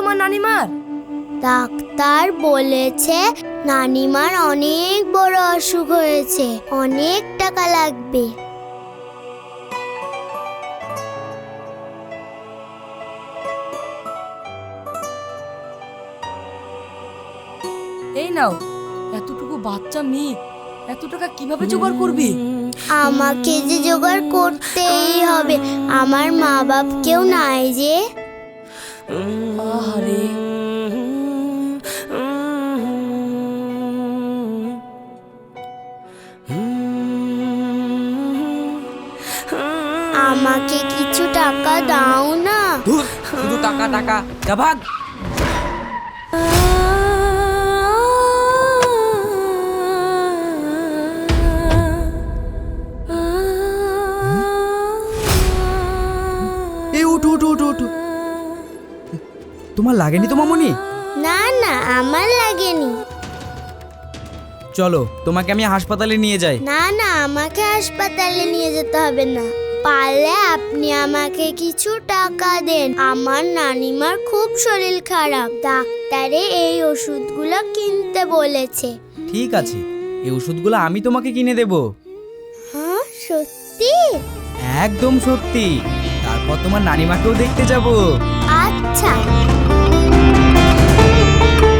তোমার নানিমার? ডাক্তার বলেছে নানিমার অনেক বড় অসুখ হয়েছে অনেক টাকা লাগবে। এই নাও এতটুকু বাচ্চা মেয়ে এত টাকা কীভাবে জোগাড় করবি? আমাকে যে জোগাড় করতেই হবে আমার মা বাপ কেউ নাই যে আরে আমাকে কিছু টাকা দাও না। শুধু টাকা টাকা। যা ভাগ। লাগেনি তো মামনি? না না আমার লাগেনি। চলো তোমাকে আমি হাসপাতালে নিয়ে যাই। না না আমাকে হাসপাতালে নিয়ে যেতে হবে না। পারলে আপনি আমাকে কিছু টাকা দেন। আমার নানিমার খুব শরীর খারাপ। ডাক্তারে এই ওষুধগুলো কিনতে বলেছে। ঠিক আছে এই ওষুধগুলো আমি তোমাকে কিনে দেব। হ্যাঁ সত্যি? একদম সত্যি। তারপর তোমার নানিমাকেও দেখতে যাব। আচ্ছা। thank you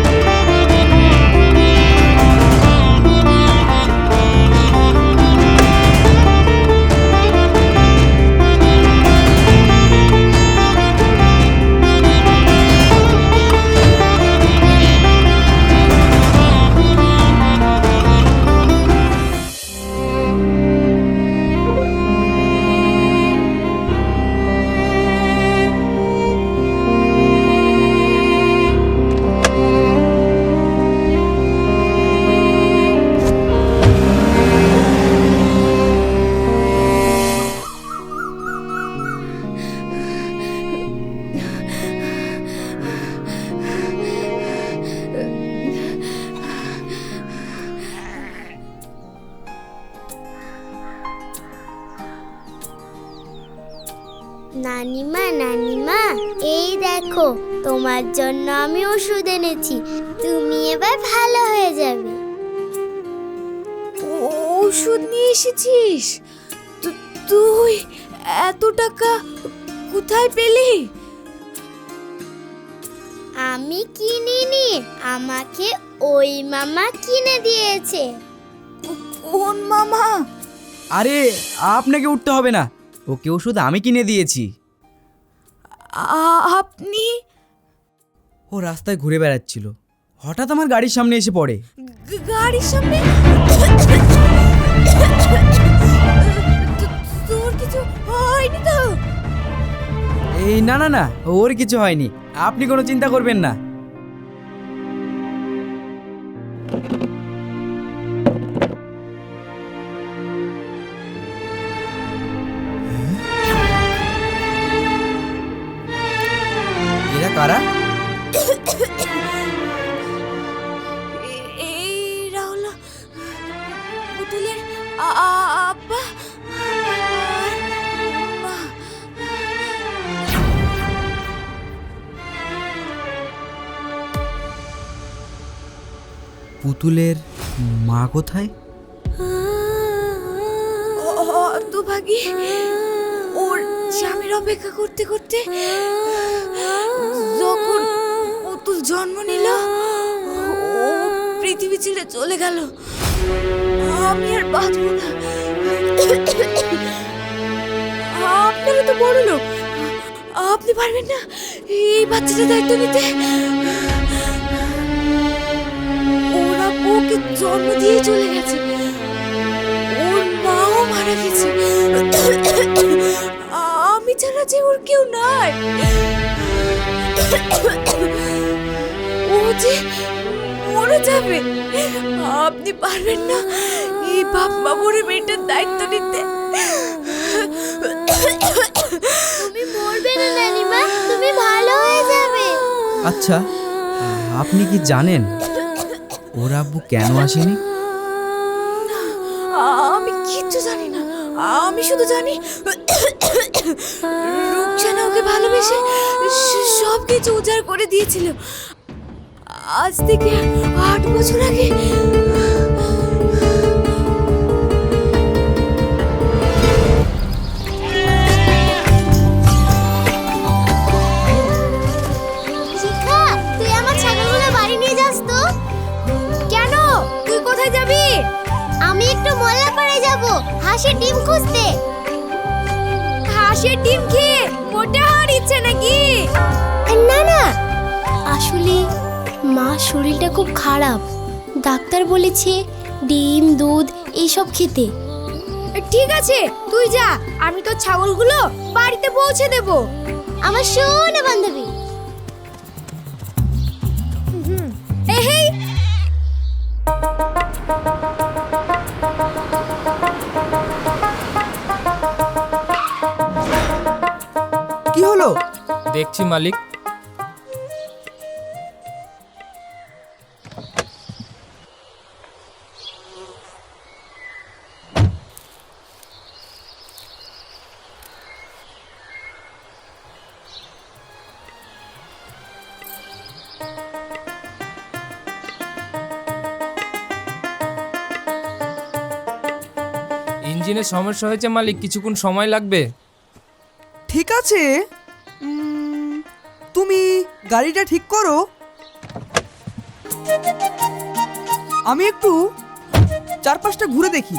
নানিমা নানিমা এই দেখো তোমার জন্য আমি ওষুধ এনেছি তুমি এবার ভালো হয়ে যাবে। ওষুধ নিয়ে এসেছিস? তুই এত টাকা কোথায় পেলি? আমি কিনিনি আমাকে ওই মামা কিনে দিয়েছে। কোন মামা? আরে আপনাকে উঠতে হবে না। ওকে ওষুধ আমি কিনে দিয়েছি। আপনি? ও রাস্তায় ঘুরে বেড়াচ্ছিল। হঠাৎ আমার গাড়ির সামনে এসে পড়ে। গাড়ির সামনে? তোর কিছু হয়নি তো? এই না না না ওর কিছু হয়নি। আপনি কোনো চিন্তা করবেন না। পুতুলের মা কোথায়? হতভাগী ওর স্বামীর অপেক্ষা করতে করতে যখন পুতুল জন্ম নিল, ও পৃথিবী ছেড়ে চলে গেল। আমি আর বাঁচব না। আপনারা তো বড় লোক আপনি পারবেন না এই বাচ্চাটার দায়িত্ব নিতে। ওকে জন্ম দিয়ে চলে গেছে। ওর মাও মারা গেছে। আমি ছাড়া যে ওর কেউ নাই। ও যে মরে যাবে। আপনি পারবেন না। এই বাপ মা মরে মেয়েটার দায়িত্ব নিতে। তুমি মরবে না নানিমা। তুমি ভালো হয়ে যাবে। আচ্ছা আপনি কি জানেন ওর আব্বু কেন আসেনি? আমি কিচ্ছু জানি না। আমি শুধু জানি রূপসানা ওকে ভালোবেসে সব কিছু উজাড় করে দিয়েছিল। আজ থেকে আট বছর আগে হাঁসের ডিম খুঁজতে। হাঁসের ডিম খেয়ে মোটা হওয়ার ইচ্ছে নাকি? না না। আসলে মা শরীরটা খুব খারাপ। ডাক্তার বলেছে ডিম দুধ এইসব খেতে। ঠিক আছে তুই যা। আমি তো ছাগলগুলো বাড়িতে পৌঁছে দেব। আমার শোনা বান্ধবী। হলো দেখছি মালিক। ইঞ্জিনের সমস্যা হয়েছে মালিক কিছুক্ষণ সময় লাগবে। ঠিক আছে। তুমি গাড়িটা ঠিক করো। আমি একটু চারপাশটা ঘুরে দেখি।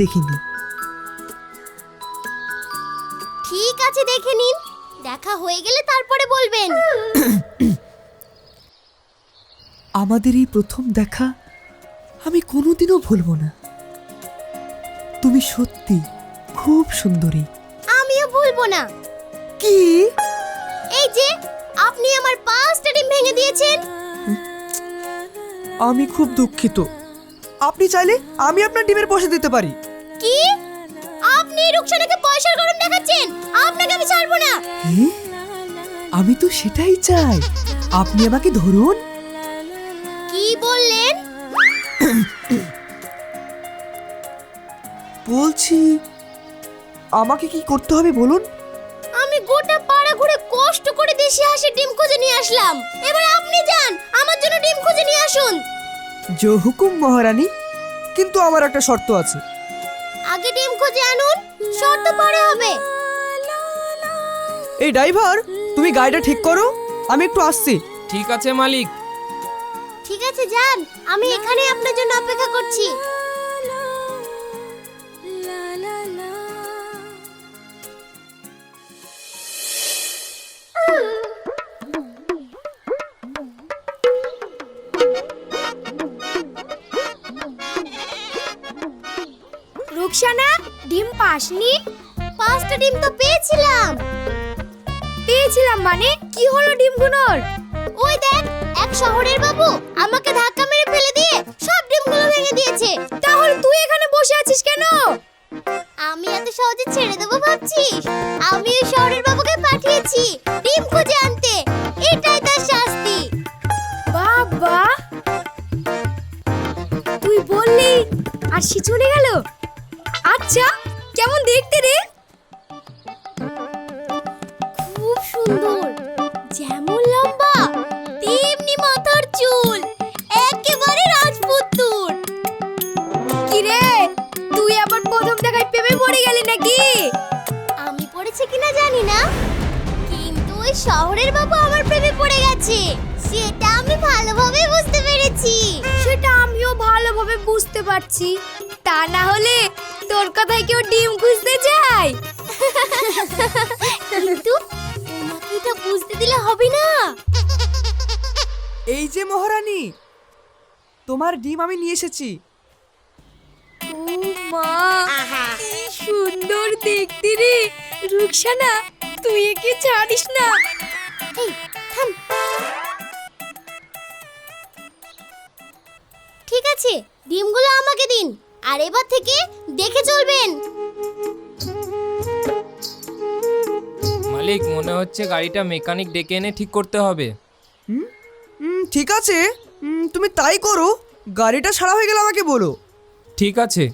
দেখিনি। ঠিক আছে দেখে নিন। দেখা হয়ে গেলে তারপরে বলবেন। আমাদের এই প্রথম দেখা আমি কোনোদিনও ভুলবো না। তুমি সত্যি খুব সুন্দরী। আমিও ভুলবো না। কি? এই যে আপনি আমার পাঁচটা ডিম ভেঙে দিয়েছেন। আমি খুব দুঃখিত। আপনি চাইলে আমি আপনার ডিমের বসে দিতে পারি। কি? আপনি রুকসানাকে পয়সার গরম দেখাচ্ছেন? আপনাকে আমি ছাড়বো না। আমি তো সেটাই চাই। আপনি আমাকে ধরুন। কি বললেন? বলছি আমাকে কি করতে হবে বলুন? আমি গোটা পাড়া ঘুরে কষ্ট করে দেশি হাঁসের ডিম খুঁজে নিয়ে আসলাম। এবার আপনি যান আমার জন্য ডিম খুঁজে নিয়ে আসুন। জো হুকুম মহারানী কিন্তু আমার একটা শর্ত আছে। আগে ডিম খুঁজে আনুন শর্ত পরে হবে। এই ড্রাইভার তুমি গাড়িটা ঠিক করো আমি একটু আসছি। ঠিক আছে মালিক। ঠিক আছে যান আমি এখানে আপনার জন্য অপেক্ষা করছি। মানে? কি হলো ডিমগুলোর? ওই দেখ, এক শহরের বাবু আমাকে ধাক্কা মেরে ফেলে দিয়ে সব ডিমগুলো ভেঙে দিয়েছে। তাহলে তুই এখানে বসে আছিস কেন? আমি এত সহজে ছেড়ে দেবো আমি ওই শহরের বাবুকে পাঠিয়েছি ডিম খুঁজে আনতে। এটাই তার শাস্তি। বাবা! তুই বললি, আর সে চলে গেল? আচ্ছা কেমন দেখতে রে? শহরের বাবু আমার প্রেমে পড়ে গেছে। সেটা আমি ভালোভাবে বুঝতে পেরেছি। সেটা আমিও ভালোভাবে বুঝতে পারছি। তা না হলে তোর কথায় কেউ ডিম খুঁজতে যায়? কিন্তু ওনাকে এটা বুঝতে দিলে হবে না। এই যে মহারানী তোমার ডিম আমি নিয়ে এসেছি। ও মা। সুন্দর দেখতে রে। রুকসানা তুই একে ছাড়িস না। এই থাম। ঠিক আছে ডিমগুলো আমাকে দিন আর এবার থেকে দেখে চলবেন। মালিক মনে হচ্ছে গাড়িটা মেকানিক ডেকে এনে ঠিক করতে হবে। হুম? ঠিক আছে। হুম, তুমি তাই করো। গাড়িটা সারা হয়ে গেলে আমাকে বলো। ঠিক আছে।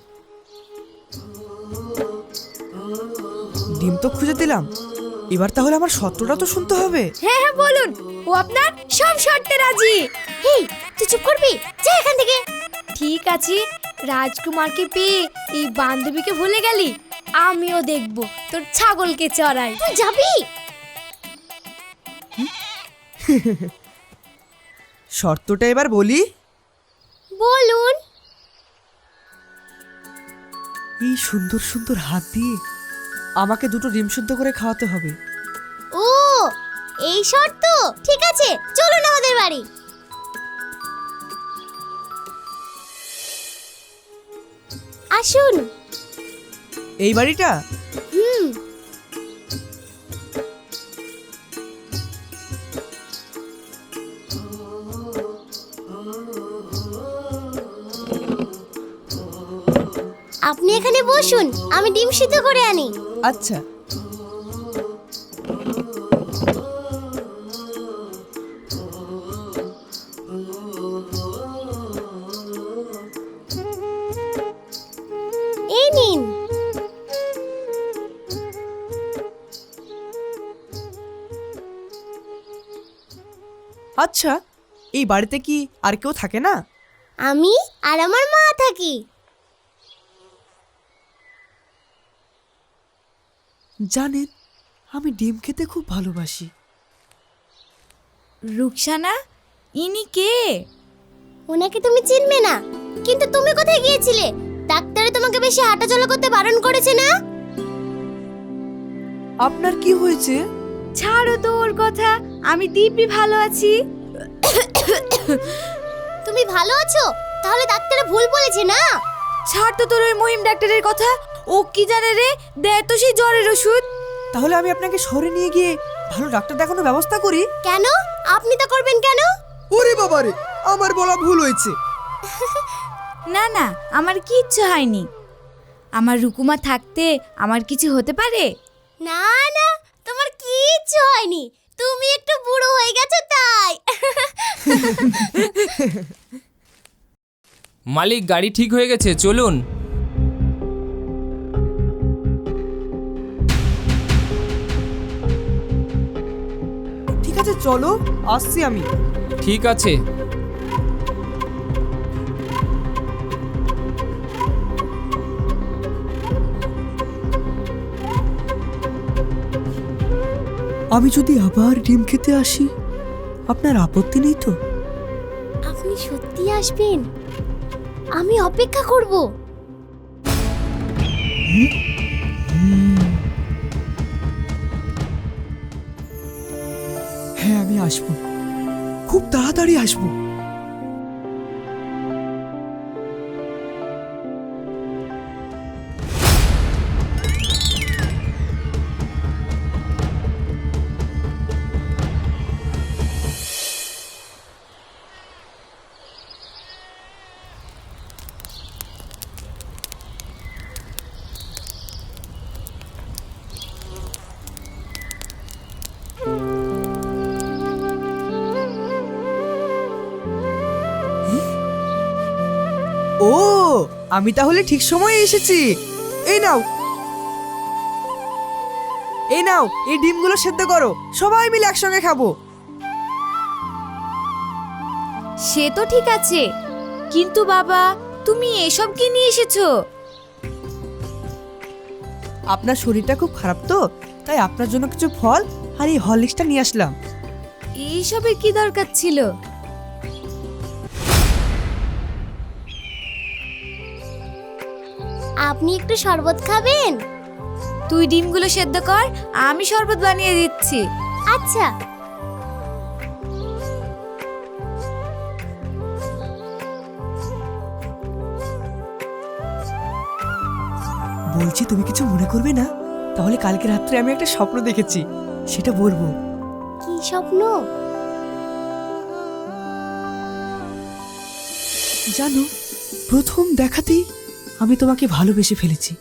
ডিম তো খুঁজে দিলাম। এবার তাহলে আমার সত্যটা তো শুনতে হবে। হ্যাঁ হ্যাঁ বলুন। ও আপনার সব শর্তে রাজি। হেই তুই চুপ করবি? যা এখান থেকে। ঠিক আছে রাজকুমারকে পেয়ে এই বান্ধবীকে ভুলে গেলি আমিও দেখব তোর ছাগলকে চড়াই। তুই যাবি? শর্তটা এবার বলি। বলুন। এই সুন্দর সুন্দর হাত দিয়ে আমাকে দুটো ডিম সিদ্ধ করে খাওয়াতে হবে। ও এই শর্ত? ঠিক আছে চলুন আমাদের বাড়ি। আসুন। এই বাড়িটা? এখানে বসুন আমি ডিম সিদ্ধ করে আনি। আচ্ছা। এই নিন। আচ্ছা এই বাড়িতে কি আর কেউ থাকে না? আমি আর আমার মা থাকি। জানেন আমি ডিম খেতে খুব ভালোবাসি। রুকসানা ইনি কে? ওনাকে তুমি চিনবে না কিন্তু তুমি কোথায় গিয়েছিলে? ডাক্তারে তোমাকে বেশি হাঁটাচলা করতে বারণ করেছে না? আপনার কি হয়েছে? ছাড়ো তো ওর কথা আমি দিব্যি ভালো আছি। তুমি ভালো আছো? তাহলে ডাক্তারে ভুল বলেছে না? ছাড় তো তোর ওই মহিম ডাক্তারের কথা ও কি জানে রে? দেয় তো সেই জ্বরের ওষুধ। তাহলে আমি আপনাকে শহরে নিয়ে গিয়ে ভালো ডাক্তার দেখানোর ব্যবস্থা করি। কেন? আপনি তা করবেন কেন? ওরে বাবারে আমার বলা ভুল হয়েছে। না না আমার কিচ্ছু হয়নি। আমার রুকুমা থাকতে আমার কিছু হতে পারে? না না তোমার কিচ্ছু হয়নি। তুমি একটু বুড়ো হয়ে গেছো তাই। মালিক গাড়ি ঠিক হয়ে গেছে চলুন। চলো আসছি আমি। ঠিক আছে। আমি যদি আবার ডিম খেতে আসি আপনার আপত্তি নেই তো? আপনি সত্যি আসবেন? আমি অপেক্ষা করব। হ্যাঁ আমি আসব। খুব তাড়াতাড়ি আসব। আমি তাহলে ঠিক সময়ে এসেছি। এই নাও। এই নাও এই ডিমগুলো সেদ্ধ করো। সবাই মিলে একসঙ্গে খাব। সে তো ঠিক আছে। কিন্তু বাবা তুমি এসব কি নিয়ে এসেছ? আপনার শরীরটা খুব খারাপ তো তাই আপনার জন্য কিছু ফল আর এই হরলিক্সটা নিয়ে আসলাম। এইসবের কি দরকার ছিল? আপনি একটু শরবত খাবেন? তুই ডিমগুলো সেদ্ধ কর আমি শরবত বানিয়ে দিচ্ছি। আচ্ছা। বলছি তুমি কিছু মনে করবে না? তাহলে কালকে রাত্রে আমি একটা স্বপ্ন দেখেছি সেটা বলব। কি স্বপ্ন? জানো প্রথম দেখাতেই আমি তোমাকে ভালোবেসে ফেলেছি।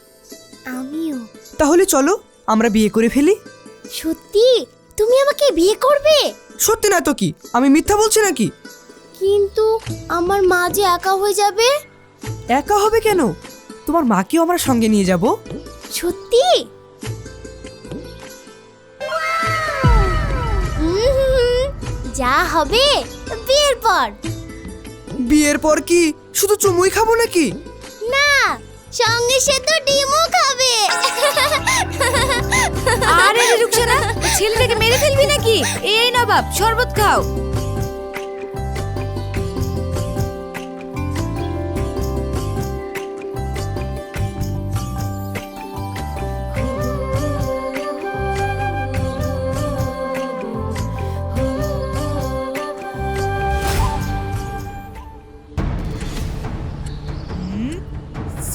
আমিও। তাহলে চলো আমরা বিয়ে করে ফেলি। সত্যি? তুমি আমাকে বিয়ে করবে? সত্যি না তো কি? আমি মিথ্যা বলছি নাকি? কিন্তু আমার মা যে একা হয়ে যাবে? একা হবে কেন? তোমার মাকেও আমরা সঙ্গে নিয়ে যাব। সত্যি? যা হবে বিয়ের পর। বিয়ের পর কি? শুধু চুমুই খাব নাকি? না, সঙ্গে সে তো ডিমও খাবে। আরে, রুকসানা, ছেলেটাকে মেরে ফেলবি নাকি? এই নবাব শরবত খাও।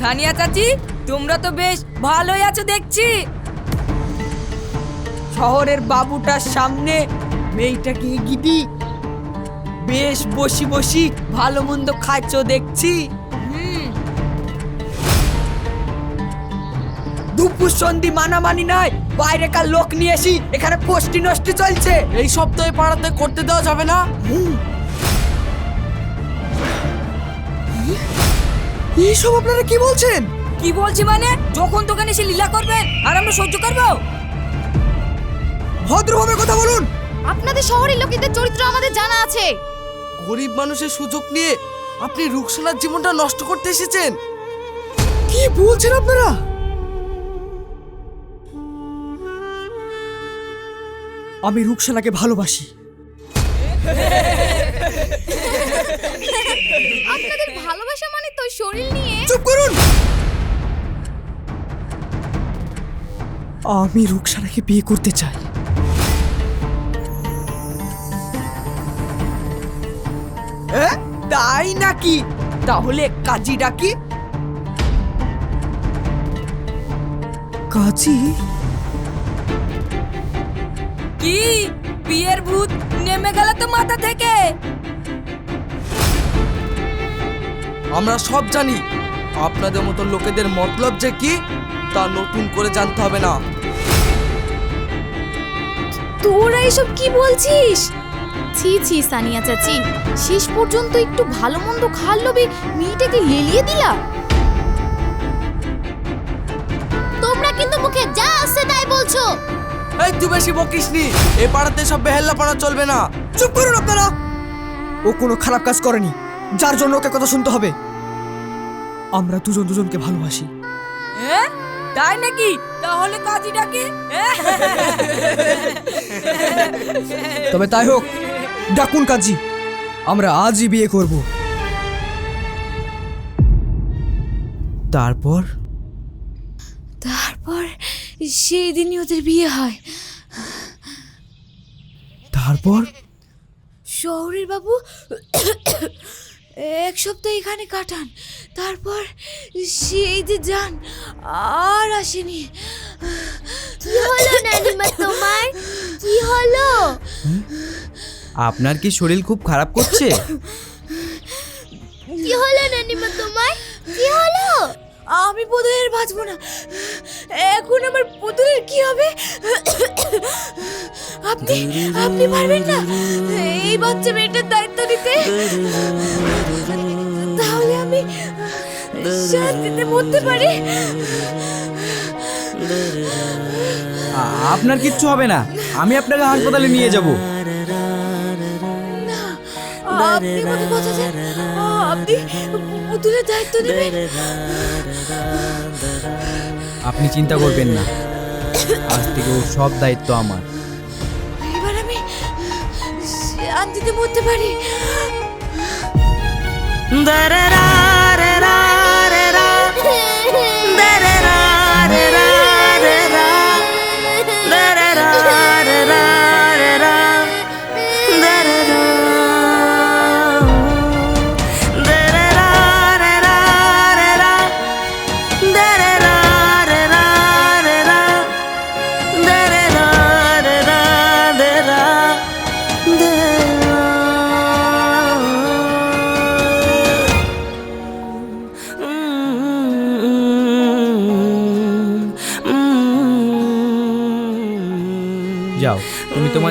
সানিয়া চাচি তোমরা তো বেশ ভালোই আছো দেখছি। শহরের বাবুটার সামনে মেয়েটাকে গিদি বেশ বসি বসি ভালো মন্দ খাচ্ছ দেখছি। দুপুর সন্ধি মানামানি নাই বাইরেকার লোক নিয়ে এসি এখানে পোস্টি নষ্টি চলছে। এই সপ্তাহে পাড়াতে করতে দেওয়া যাবে না? এইসব আপনারা কি বলছেন? কি বলছি মানে? যখন তোখানে এসে লীলা করবেন আর আমরা সহ্য করব? ভদ্রভাবে কথা বলুন। আপনাদের শহরের লোকেদের চরিত্র আমাদের জানা আছে। গরিব মানুষের সুযোগ নিয়ে আপনি রুকসানার জীবনটা নষ্ট করতে এসেছেন। কি বলছেন আপনারা? আমি রুকসানাকে ভালোবাসি। আপনাদের ভালোবাসা শরীর নিয়ে চুপ করুন! আমি রুকসানাকে বিয়ে করতে চাই? তাই নাকি? তাহলে কাজী ডাকি কাজী? কি? বিয়ের ভূত নেমে গেল তো মাথা থেকে। আমরা সব জানি। আপনাদের মতো লোকেদের মতলব যে কি তা নতুন করে জানতে হবে না। তোরা এসব কি বলছিস? ছি ছি সানিয়া চাচি শেষ পর্যন্ত একটু ভালো মন্দ খাল লোভে মেয়েটাকে লেলিয়ে দিলা? তোমরা কিন্তু মুখে যা আসছে তাই বলছো। এই তুই বেশি বকিস নি। এ পাড়াতে সব বেহেল্লা পাড়া চলবে না। চুপ করুন আপনারা। ও কোনো খারাপ কাজ করেনি। যার জন্য ওকে কথা শুনতে হবে। আমরা দুজন দুজনকে ভালোবাসি। হ্যাঁ তাই নাকি? তাহলে কাজী ডাকি তবে তাই হোক ডাকুন কাজী। আমরা আজই বিয়ে করব। তারপর? তারপর সেই দিনই ওদের বিয়ে হয়। তারপর? শহরের বাবু এক সপ্তাহ এখানে কাটান তারপর সেই যে যান আর আসেনি। কি হলো নানিমা তোমার? কি হলো? আপনার কি শরীর খুব খারাপ করছে? কি হলো নানিমা তোমার? কি হলো? আমি আর বাঁচবো না। এখন আমার পুতুলের কি হবে? আপনি আপনি পারবেন না। এই বাচ্চা মেয়েটার দায়িত্ব নিতে। তাহলে আমি শান্তিতে মরতে পারি। আপনার কিচ্ছু হবে না। আমি আপনাকে হাসপাতালে নিয়ে যাব। আপনি কথা আপনি পুতুলের দায়িত্ব নেবেন? আপনি চিন্তা করবেন না। আজ থেকে ওর সব দায়িত্ব আমার। এবার আমি শান্তিতে মরতে পারি। যাও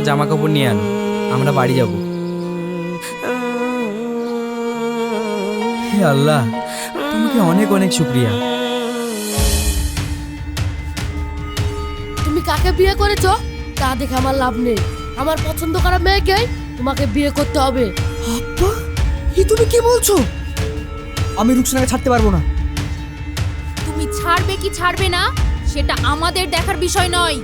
জামা কাপড় নিয়ে আনো। আমরা বাড়ি যাব। হে আল্লাহ তোমাকে অনেক অনেক শুক্রিয়া। তুমি কাকে বিয়ে করেছ? তা দেখে আমার লাভ নেই। আমার পছন্দ করা মেয়েকে তোমাকে বিয়ে করতে হবে। আব্বা এই তুমি কি বলছো? আমি রুকসানাকে ছাড়তে পারব না। তুমি ছাড়বে কি ছাড়বে না সেটা আমাদের দেখার বিষয় নয়।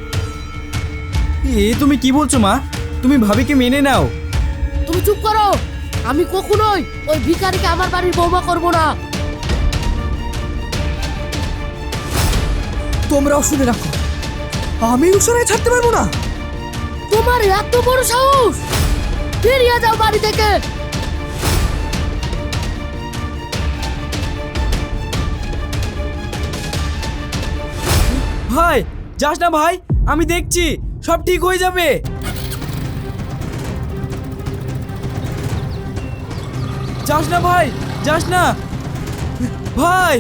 এ তুমি কি বলছো মা? তুমি ভাবিকে মেনে নাও। তুমি চুপ করো। আমি কখনোই ওই ভিখারিকে আমার বাড়ির বৌমা করব না। তোমরাও শুনে রাখো আমি রুকসানাকে ছাড়তে পারব না। তোমার এত বড় সাহস! বেরিয়ে যাও বাড়ি থেকে। ভাই যাস না ভাই আমি দেখছি। সব ঠিক হয়ে যাবে। যাস না ভাই যাস না। ভাই!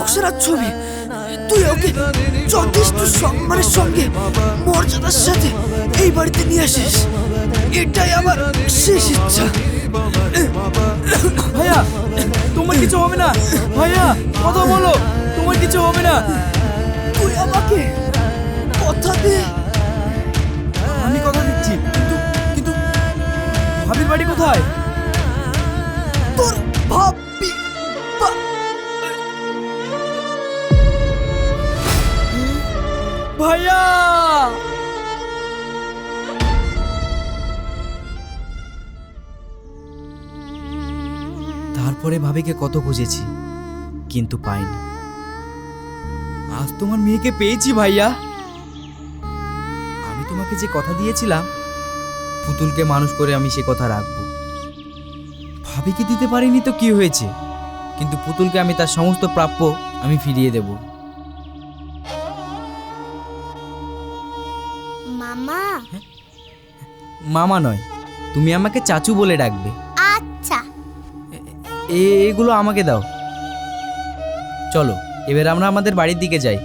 এটা ছবি। তুই ওকে যথেষ্ট সম্মানের সঙ্গে মর্যাদার সাথে এই বাড়িতে নিয়ে আসিস। এটাই আমার শেষ ইচ্ছা। ভাইয়া তোমার কিছু হবে না। ভাইয়া কথা বলো। তোমার কিছু হবে না। তুই আমাকে কথা দে। আমি কথা দিচ্ছি কিন্তু কিন্তু ভাবির বাড়ি কোথায়? তারপরে ভাবিকে কত খুঁজেছি, কিন্তু পাইনি। আজ তোমার মেয়েকে পেয়েছি ভাইয়া। আমি তোমাকে যে কথা দিয়েছিলাম, পুতুলকে মানুষ করে আমি সে কথা রাখব। ভাবিকে দিতে পারিনি তো কি হয়েছে? কিন্তু পুতুলকে আমি তার সমস্ত প্রাপ্য আমি ফিরিয়ে দেবো। মামা নয় তুমি আমাকে চাচু বলে ডাকবে। আচ্ছা। এ এগুলো আমাকে দাও। চলো এবার আমরা আমাদের বাড়ির দিকে যাই।